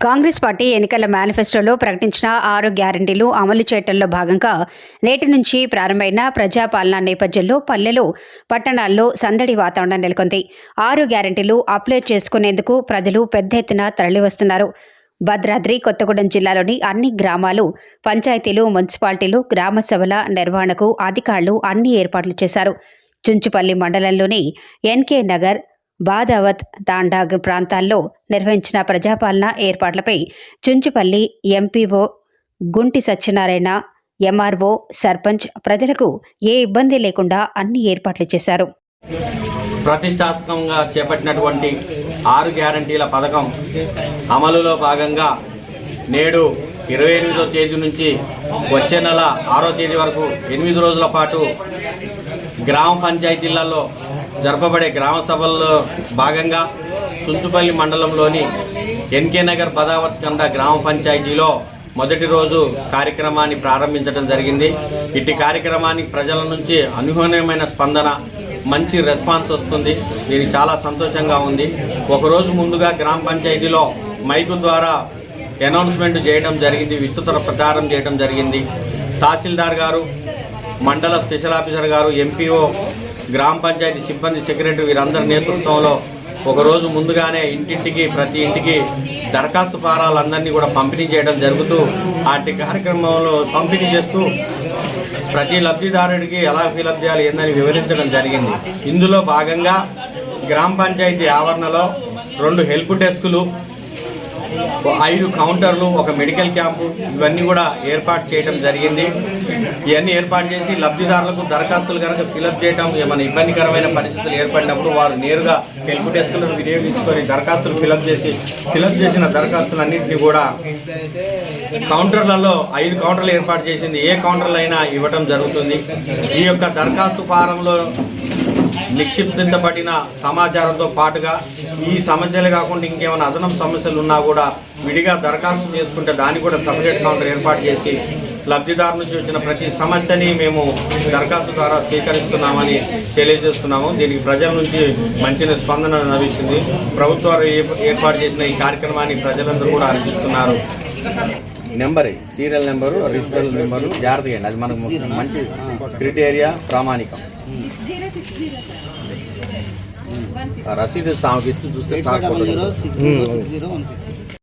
Congress party ఎన్నికల మేనిఫెస్టోలో ప్రకటించిన ఆరు గ్యారంటీలు అమలు చేయటంలో భాగంగా నేటి నుంచి ప్రారంభమైన ప్రజాపాలన నేపథ్యంలో పల్లెలు పట్టణాల్లో సందడి వాతావరణం నెలకొంది. ఆరు గ్యారంటీలు అప్లై చేసుకునేందుకు ప్రజలు పెద్ద ఎత్తున తరలివస్తున్నారు. భద్రాద్రి కొత్తగూడెం జిల్లాలోని అన్ని గ్రామాలు పంచాయతీలు మున్సిపాలిటీలు గ్రామ సభల నిర్వహణకు అధికారులు అన్ని ఏర్పాట్లు చేశారు. చుంచుపల్లి మండలంలోని ఎన్కే నగర్ బాదావత్ తాండాగ్ ప్రాంతాల్లో నిర్వహించిన ప్రజాపాలన ఏర్పాట్లపై చుంచుపల్లి ఎంపీఓ గుంటి సత్యనారాయణ ఎంఆర్ఓ సర్పంచ్ ప్రజలకు ఏ ఇబ్బంది లేకుండా అన్ని ఏర్పాట్లు చేశారు. ప్రతిష్టాత్మకంగా చేపట్టినటువంటి ఆరు గ్యారంటీల పథకం అమలులో భాగంగా నేడు ఇరవై ఎనిమిదో తేదీ నుంచి వచ్చే నెల ఆరో తేదీ వరకు ఎనిమిది రోజుల పాటు గ్రామ పంచాయతీలలో జరపబడే గ్రామ సభల్లో భాగంగా చుంచుపల్లి మండలంలోని ఎన్కే నగర్ పదావత్ కంద గ్రామ పంచాయతీలో మొదటి రోజు కార్యక్రమాన్ని ప్రారంభించడం జరిగింది. ఇట్టి కార్యక్రమానికి ప్రజల నుంచి అనూహ్యమైన స్పందన మంచి రెస్పాన్స్ వస్తుంది. దీనికి చాలా సంతోషంగా ఉంది. ఒకరోజు ముందుగా గ్రామ పంచాయతీలో మైకు ద్వారా అనౌన్స్మెంట్ చేయడం జరిగింది. విస్తృత ప్రచారం చేయడం జరిగింది. తహసీల్దార్ గారు మండల స్పెషల్ ఆఫీసర్ గారు ఎంపీఓ గ్రామ పంచాయతీ సిబ్బంది సెక్రటరీ వీరందరి నేతృత్వంలో ఒకరోజు ముందుగానే ఇంటింటికి ప్రతి ఇంటికి దరఖాస్తు ఫారాలందరినీ కూడా పంపిణీ చేయడం జరుగుతూ వాటి కార్యక్రమంలో పంపిణీ చేస్తూ ప్రతి లబ్ధిదారుడికి ఎలా ఫిలప్ చేయాలి ఏందని వివరించడం జరిగింది. ఇందులో భాగంగా గ్రామ పంచాయతీ ఆవరణలో రెండు హెల్ప్ డెస్కులు ఐదు కౌంటర్లు ఒక మెడికల్ క్యాంపు ఇవన్నీ కూడా ఏర్పాటు చేయడం జరిగింది. ఇవన్నీ ఏర్పాటు చేసి లబ్ధిదారులకు దరఖాస్తులు కనుక ఫిలప్ చేయడం ఏమైనా ఇబ్బందికరమైన పరిస్థితులు ఏర్పడినప్పుడు వారు నేరుగా హెల్ప్ డెస్క్లను వినియోగించుకొని దరఖాస్తులు ఫిలప్ చేసి ఫిలప్ చేసిన దరఖాస్తులన్నింటినీ కూడా కౌంటర్లలో ఐదు కౌంటర్లు ఏర్పాటు చేసింది. ఏ కౌంటర్లు అయినా ఇవ్వటం జరుగుతుంది. ఈ యొక్క దరఖాస్తు ఫారంలో నిక్షిప్తించబడిన సమాచారంతో పాటుగా ఈ సమస్యలు కాకుండా ఇంకేమైనా అదనపు సమస్యలు ఉన్నా కూడా విడిగా దరఖాస్తు చేసుకుంటే దాన్ని కూడా సపరేట్ కౌంటర్ ఏర్పాటు చేసి లబ్ధిదారు నుంచి వచ్చిన ప్రతి సమస్యని మేము దరఖాస్తు ద్వారా స్వీకరిస్తున్నామని తెలియజేస్తున్నాము. దీనికి ప్రజల నుంచి మంచి స్పందన లభించింది ప్రభుత్వాలు ఏ- ఏర్పాటు చేసిన ఈ కార్యక్రమాన్ని ప్రజలందరూ కూడా హర్షిస్తున్నారు number serial number register number జాగ్రత్తగా అండి అది మనకు మంచి క్రిటేరియా ప్రామాణికం. రసీదు సామెకి ఇస్తూ చూస్తే